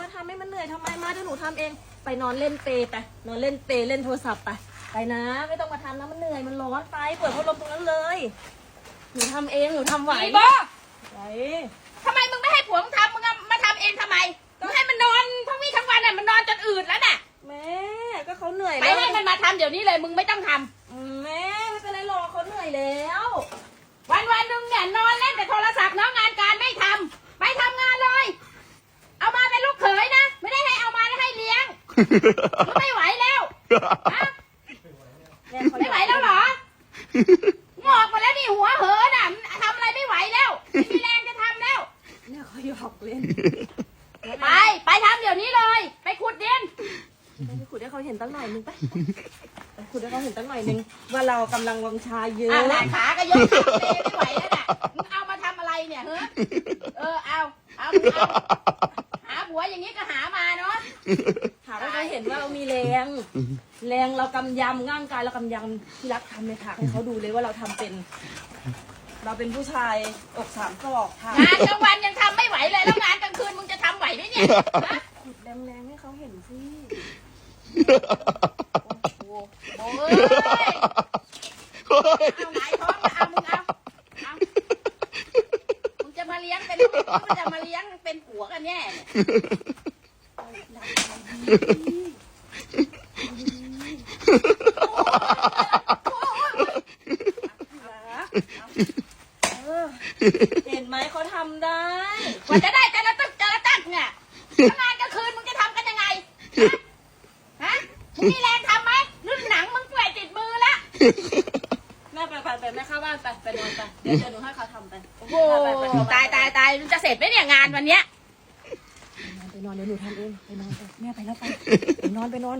มาทำให้มันเหนื่อยทำไมมาเดี๋ยวหนูทำเอง ไปนอนเล่นเปรย์ไปนอนเล่นเปรย์เล่นโทรศัพท์ไปไปนะ ไม่ต้องมาทำนะมันเหนื่อยมันร้อนไปเปิดพัดลมตรงนั้นเลย หนูทำเองหนูทำไหวไอ้บอไหวทำไมมึงไม่ให้ผัวมึงทำมึงเอามาทำเองทำไมมึงให้มันนอนทั้งวี่ทั้งวันน่ะมันนอนจนอืดแล้วน่ะแม่ก็เขาเหนื่อยไปแล้วให้มันมาทำเดี๋ยวนี้เลยมึงไม่ต้องทำอืมแม่ไม่เป็นไรหรอกเขาเหนื่อยแล้ววันวันๆหนึ่งเนี่ยนอนเล่นแต่โทรศัพท์เนาะ ไม่ไหวแล้วฮะแม่เขาไม่ไหวแล้วเหรอ งอกหมาแล้วนี่หัวเหอน่ะทำอะไรไม่ไหวแล้วไม่มีแรงจะทำแล้วแม่เขาหยอกเล่นไป ไปทำเดี๋ยวนี้เลย ไปขุดดินไปขุดให้เขาเห็นตั้งหน่อยนึงไปไปขุดให้เขาเห็นตั้งหน่อยนึงว่าเรากำลังวังชาเยอะอะหน้าขากระยกขาเปไม่ไหวแล้วน่ะมึงเอามาทำอะไรเนี่ยเฮ้เออเอาเอามึงเอาหาผัวอย่างนี้ก็หามาเนาะถา มให้เขาเห็นว่าเรามีแรง แรงเรากำยำง่างกายเรากำยำที่รักทำเลยค่ะให้เขาดูเลยว่าเราทำเป็น เราเป็นผู้ชายอกสามศอกค่ะงานกลางวันยังทำไม่ไหวเลยแล้วงานกลางคืนมึงจะทำไหวไหมเนี่ยฮะขุดแรงๆให้เขาเห็นสิโอ้โหเอ้ยเอาหงายท้องมาเอามึงเอาเอามึงจะมาเลี้ยงเป็นลูกหรือมึงจะมาเลี้ยงเป็นผัวกันแน่เนี่ย เออเห็นไหมเขาทำได้กว่าจะได้แต่ละตึกแต่ละตักเนี่ยแล้วงานกลางคืนมึงจะทำกันยังไงฮะฮะมึงมีแรงทำไหมรุ่นหนังมึงเปื่อยติดมือละแม่ไปไปไปแม่เข้าบ้านไปไปนอนไป เดี๋ยวเดี๋ยวหนูให้เขาทำไป โอ้โหตายตายตายมันจะเสร็จไหมเนี่ยงานวันเนี้ยไป นอนเดี๋ยวหนูทำเองไปนอนไปแม่ไปแล้วไปไปนอนไปนอน